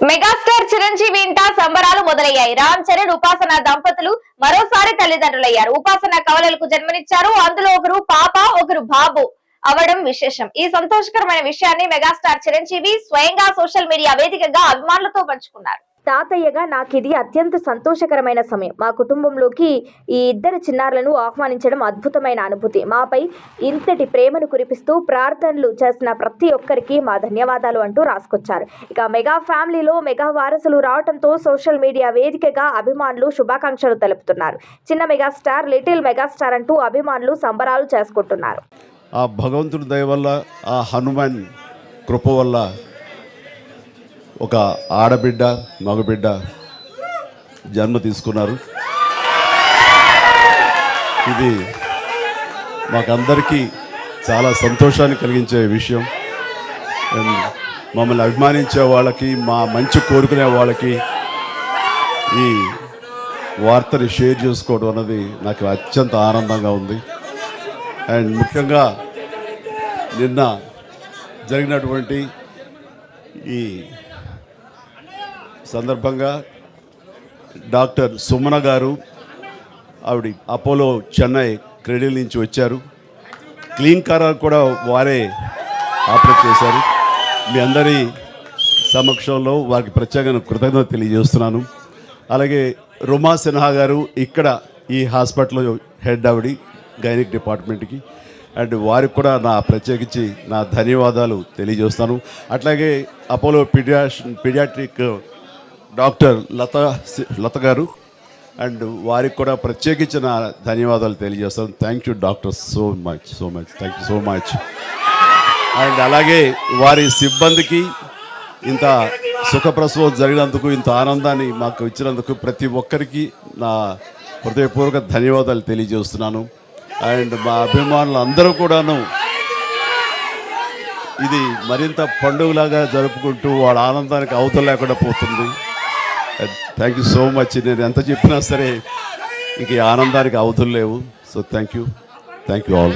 Megastar Chiranjeevi ఇంట సంబరాలు మొదలయ్యాయి. రామ్ చరణ్ ఉపాసన దంపతులు మరోసారి తల్లిదండ్రులయ్యారు. ఉపాసన కవలలకు జన్మనిచ్చారు. అందులో ఒకరు పాప ఒకరు బాబు అవడం విశేషం. ఈ సంతోషకరమైన విషయాన్ని మెగాస్టార్ చిరంజీవి స్వయంగా సోషల్ మీడియా వేదికగా అభిమానులతో పంచుకున్నారు. తాతయ్యగా నాకు ఇది అత్యంత సంతోషకరమైన సమయం. మా కుటుంబంలోకి ఈ ఇద్దరు చిన్నారులను ఆహ్వానించడం అద్భుతమైన అనుభూతి. మాపై ఇంతటి ప్రేమను కురిపిస్తూ ప్రార్థనలు చేసిన ప్రతి ఒక్కరికి మా ధన్యవాదాలు అంటూ రాసుకొచ్చారు. ఇక మెగా ఫ్యామిలీలో మెగా వారసులు రావడంతో సోషల్ మీడియా వేదికగా అభిమానులు శుభాకాంక్షలు తెలుపుతున్నారు. చిన్న మెగాస్టార్ లిటిల్ మెగాస్టార్ అంటూ అభిమానులు సంబరాలు చేసుకుంటున్నారు. ఆ భగవంతుడి దయ వల్ల ఆ హనుమాన్ కృప వల్ల ఒక ఆడబిడ్డ మగబిడ్డ జన్మ తీసుకున్నారు. ఇది మాకందరికీ చాలా సంతోషాన్ని కలిగించే విషయం. మమ్మల్ని అభిమానించే వాళ్ళకి మా మంచి కోరుకునే వాళ్ళకి ఈ వార్తని షేర్ చేసుకోవడం అన్నది నాకు అత్యంత ఆనందంగా ఉంది. అండ్ ముఖ్యంగా నిన్న జరిగినటువంటి ఈ సందర్భంగా డాక్టర్ సుమన గారు ఆవిడ అపోలో చెన్నై క్రెడిల్ నుంచి వచ్చారు. క్లీన్ కార్ కూడా వారే ఆపరేట్ చేశారు. మీ అందరి సమక్షంలో వారికి ప్రత్యేకంగా కృతజ్ఞత తెలియజేస్తున్నాను. అలాగే రుమా సిన్హా గారు ఇక్కడ ఈ హాస్పిటల్ హెడ్ ఆవిడ గైనిక్ డిపార్ట్మెంట్కి. అండ్ వారికి కూడా నా ప్రత్యేకించి నా ధన్యవాదాలు తెలియజేస్తాను. అట్లాగే అపోలో పిడియాష్ పిడియాట్రిక్ డాక్టర్ లత లత గారు. అండ్ వారికి కూడా ప్రత్యేకించిన ధన్యవాదాలు తెలియజేస్తాను. Thank you doctor so much so much thank you so much and అలాగే వారి సిబ్బందికి ఇంత సుఖప్రసవం జరిగినందుకు ఇంత ఆనందాన్ని మాకు ఇచ్చినందుకు ప్రతి ఒక్కరికి నా హృదయపూర్వక ధన్యవాదాలు తెలియజేస్తున్నాను. అండ్ మా అభిమానులు అందరూ కూడాను ఇది మరింత పండుగలాగా జరుపుకుంటూ వాళ్ళ ఆనందానికి అవతల లేకుండా పోతుంది. థ్యాంక్ యూ సో మచ్ నేను ఎంత చెప్పినా సరే ఇంక ఈ ఆనందానికి అవధులు లేవు. So thank you thank you all